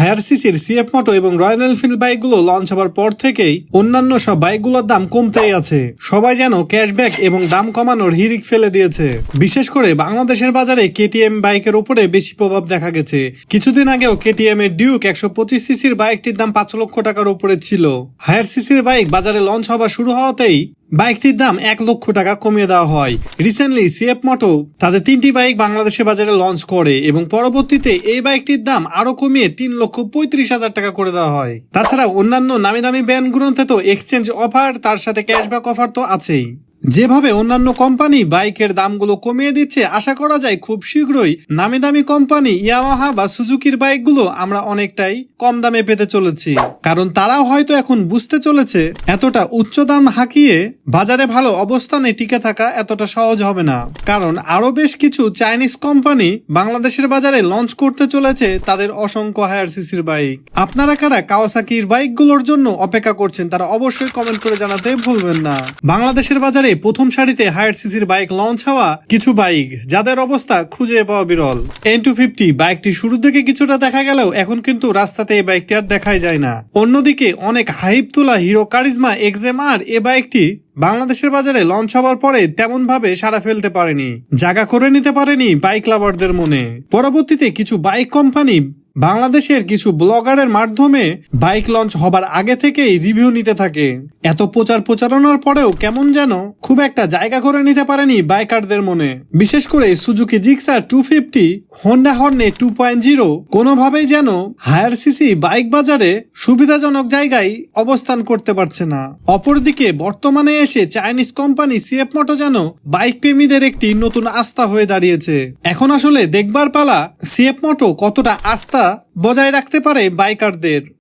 Higher সিসির CF মোটো এবং royal Enfield বাইকগুলো লঞ্চ হবার পর থেকেই অন্যান্য সব বাইকগুলোর দাম কমতেই আছে। সবাই যেন ক্যাশব্যাক এবং দাম কমানোর হিরিক ফেলে দিয়েছে। বিশেষ করে বাংলাদেশের বাজারে কেটিএম বাইকের উপরে বেশি প্রভাব দেখা গেছে। কিছুদিন আগেও কেটিএম এর ডিউক একশো পঁচিশ সিসির বাইকটির দাম পাঁচ লক্ষ টাকার উপরে ছিল। হায়ার সিসির বাইক বাজারে লঞ্চ হওয়া শুরু হওয়াতেই বাইকটির দাম এক লক্ষ টাকা কমিয়ে দেওয়া হয়। রিসেন্টলি সিএফ মোটো তাদের তিনটি বাইক বাংলাদেশে বাজারে লঞ্চ করে এবং পরবর্তীতে এই বাইকটির দাম আরও কমিয়ে তিন লক্ষ পঁয়ত্রিশ হাজার টাকা করে দেওয়া হয়। তাছাড়া অন্যান্য নামি দামি ব্যান্ডগুলোতে তো এক্সচেঞ্জ অফার তার সাথে ক্যাশব্যাক অফার তো আছেই। যেভাবে অন্যান্য কোম্পানি বাইকের দামগুলো কমিয়ে দিচ্ছে, আশা করা যায় খুব শীঘ্রই নামি দামি কোম্পানি ইয়ামাহা বা সুজুকির বাইকগুলো আমরা অনেকটাই কম দামে পেতে চলেছি। কারণ তারাও হয়তো এখন বুঝতে চলেছে, এতটা উচ্চ দাম হাঁকিয়ে বাজারে ভালো অবস্থানে টিকে থাকা এতটা সহজ হবে না। কারণ আরও বেশ কিছু চাইনিজ কোম্পানি বাংলাদেশের বাজারে লঞ্চ করতে চলেছে তাদের অসংখ্য হায়ার সিসির বাইক। আপনারা কারা কাওয়াসাকির বাইকগুলোর জন্য অপেক্ষা করছেন তারা অবশ্যই কমেন্ট করে জানাতে ভুলবেন না। বাংলাদেশের বাজারে প্রথম সারিতে হায়ার সিসির বাইক লঞ্চ হওয়া কিছু বাইক, যাদের অবস্থা খুঁজে পাওয়া বিরল। এন টু ফিফটি বাইকটি শুরু থেকে কিছুটা দেখা গেলেও এখন কিন্তু রাস্তাতে এই বাইকটি আর দেখাই যায় না। অন্যদিকে অনেক হাইপ তোলা Hero Karizma X M R এ বাইকটি বাংলাদেশের বাজারে লঞ্চ হওয়ার পরে তেমন ভাবে সাড়া ফেলতে পারেনি, জায়গা করে নিতে পারেনি বাইক লাভারদের মনে। পরবর্তীতে কিছু বাইক কোম্পানি বাংলাদেশের কিছু ব্লগারের মাধ্যমে বাইক লঞ্চ হবার আগে থেকেই রিভিউ নিতে থাকে। এত প্রচার প্রচারণার পরেও কেমন যেন খুব একটা জায়গা করে নিতে পারেনি বাইকারদের মনে। বিশেষ করে Suzuki Gixxer two fifty Honda Hornet two point zero কোনোভাবেই যেন হায়ার সিসি বাইক বাজারে সুবিধাজনক জায়গায় অবস্থান করতে পারছে না। অপরদিকে বর্তমানে এসে চাইনিজ কোম্পানি সিএফ মোটো যেন বাইক প্রেমীদের একটি নতুন আস্থা হয়ে দাঁড়িয়েছে। এখন আসলে দেখবার পালা সিএফ মোটো কতটা আস্থা বজায় রাখতে পারে বাইকারদের।